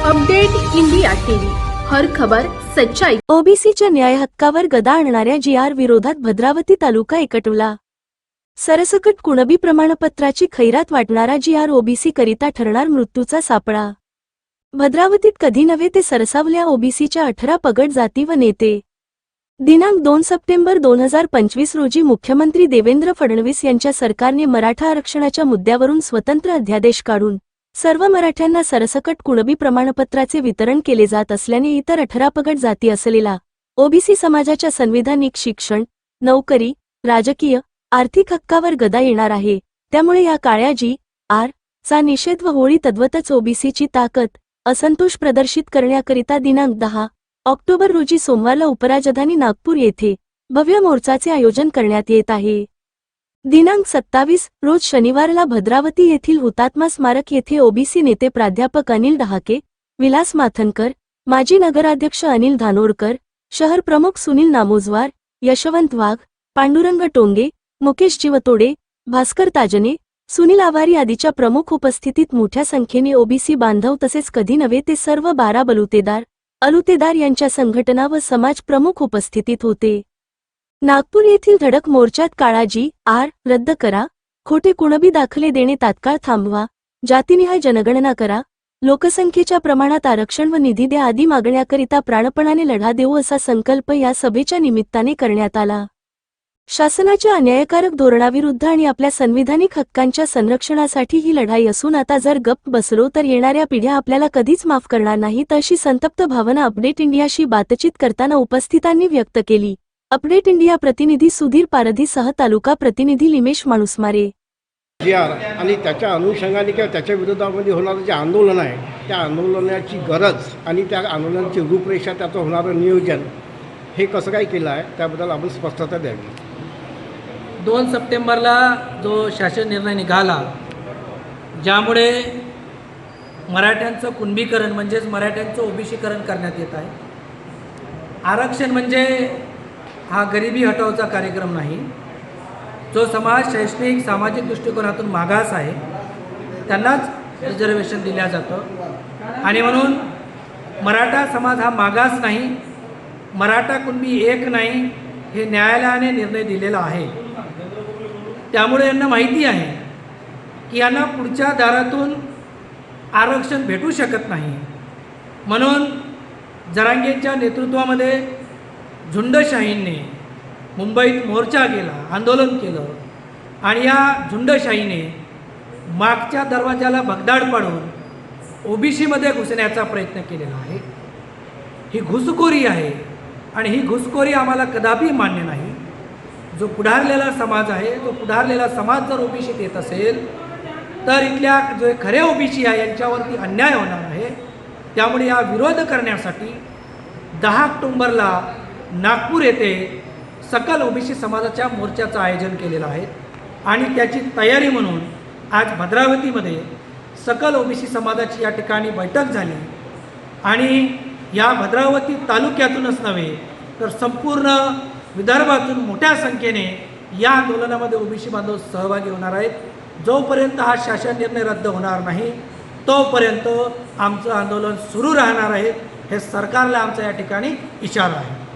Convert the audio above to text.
Update India TV. हर खबर सच्चाई. ओबीसीच्या न्याय हक्कावर गदा आणणाऱ्या जी आर विरोधात भद्रावती तालुका एकटवला सरसकट कुणबी प्रमाणपत्राची खैरात वाटणारा जी आर ओबीसी करिता ठरणार मृत्यूचा सापळा. भद्रावतीत कधी नव्हे ते सरसावल्या ओबीसीच्या अठरा पगड जाती व नेते. दिनांक दोन सप्टेंबर दोन हजार पंचवीस रोजी मुख्यमंत्री देवेंद्र फडणवीस यांच्या सरकारने मराठा आरक्षणाच्या मुद्द्यावरून स्वतंत्र अध्यादेश काढून सर्व मराठ्यांना सरसकट कुणबी प्रमाणपत्राचे वितरण केले जात असल्याने इतर अठरा पगड जाती असलेला ओबीसी समाजाच्या संविधानिक शिक्षण नोकरी राजकीय आर्थिक हक्कावर गदा येणार आहे. त्यामुळे या काळ्याजी आर चा निषेध व होळी तद्वतच ओबीसीची ताकद असंतोष प्रदर्शित करण्याकरिता दिनांक दहा ऑक्टोबर रोजी सोमवारला उपराजधानी नागपूर येथे भव्य मोर्चाचे आयोजन करण्यात येत आहे. दिनांक सत्तावीस रोज शनिवारला भद्रावती येथील हुतात्मा स्मारक येथे ओबीसी नेते प्राध्यापक अनिल डहाके विलास माथनकर माजी नगराध्यक्ष अनिल धानोरकर शहर प्रमुख सुनील नामोजवार यशवंत वाघ पांडुरंग टोंगे मुकेश जिवतोडे भास्कर ताजने सुनील आवारी आदीच्या प्रमुख उपस्थितीत मोठ्या संख्येने ओबीसी बांधव तसेच कधी नव्हे ते सर्व बारा बलुतेदार अलुतेदार यांच्या संघटना व समाज प्रमुख उपस्थितीत होते. नागपूर येथील धडक मोर्चात काळाजी आर रद्द करा. खोटे कुणबी दाखले देणे तात्काळ थांबवा. जातीनिहाय जनगणना करा. लोकसंख्येच्या प्रमाणात आरक्षण व निधी द्या आदी मागण्याकरिता प्राणपणाने लढा देऊ असा संकल्प या सभेच्या निमित्ताने करण्यात आला. शासनाच्या अन्यायकारक धोरणाविरुद्ध आणि आपल्या संविधानिक हक्कांच्या संरक्षणासाठी ही लढाई असून आता जर गप्प बसलो तर येणाऱ्या पिढ्या आपल्याला कधीच माफ करणार नाहीत अशी संतप्त भावना अपडेट इंडियाशी बातचीत करताना उपस्थितांनी व्यक्त केली. अपडेट इंडिया प्रतिनिधी सुधीर पारधीसह तालुका प्रतिनिधी लिमेश माणुसमारे. जी आर आणि त्याच्या अनुषंगाने किंवा त्याच्या विरोधामध्ये होणारं जे आंदोलन आहे त्या आंदोलनाची गरज आणि त्या आंदोलनाची रूपरेषा त्याचं होणारं नियोजन हे कसं काय केलं आहे त्याबद्दल आपण स्पष्टता द्यावी. दोन सप्टेंबरला जो शासन निर्णय निघाला ज्यामुळे मराठ्यांचं कुणबीकरण म्हणजेच मराठ्यांचं ओबीसीकरण करण्यात येत आहे. आरक्षण म्हणजे हा गरिबी हटवचा कार्यक्रम नाही. जो समाज शैक्षणिक सामाजिक दृष्टिकोनातून मागास आहे त्यांनाच रिझर्वेशन दिल्या जातं. आणि म्हणून मराठा समाज हा मागास नाही मराठा कुणबी एक नाही हे न्यायालयाने निर्णय दिलेला आहे. त्यामुळे यांना माहिती आहे की यांना पुढच्या दारातून आरक्षण भेटू शकत नाही. म्हणून जरांगेंच्या नेतृत्वामध्ये झुंडशाहींनी मुंबईत मोर्चा केला आंदोलन केलं. आणि या झुंडशाहीने मागच्या दरवाजाला भगदाड पाडून ओबीसीमध्ये घुसण्याचा प्रयत्न केलेला आहे. ही घुसखोरी आहे आणि ही घुसखोरी आम्हाला कदापि मान्य नाही. जो पुढारलेला समाज आहे तो पुढारलेला समाज जर ओबीसीत येत असेल तर इथल्या जे खरे ओबीसी आहे यांच्यावरती अन्याय होणार आहे. त्यामुळे या विरोध करण्यासाठी दहा ऑक्टोंबरला नागपूर येथे सकल ओबीसी समाजाच्या मोर्चाचं आयोजन केलेलं आहे आणि त्याची तयारी म्हणून आज भद्रावतीमध्ये सकल ओबीसी समाजाची या ठिकाणी बैठक झाली. आणि या भद्रावती तालुक्यातूनच नव्हे तर संपूर्ण विदर्भातून मोठ्या संख्येने या आंदोलनामध्ये ओबीसी बांधव सहभागी होणार आहेत. जोपर्यंत हा शासन निर्णय रद्द होणार नाही तोपर्यंत आमचं आंदोलन सुरू राहणार आहे हे सरकारला आमचा या ठिकाणी इशारा आहे.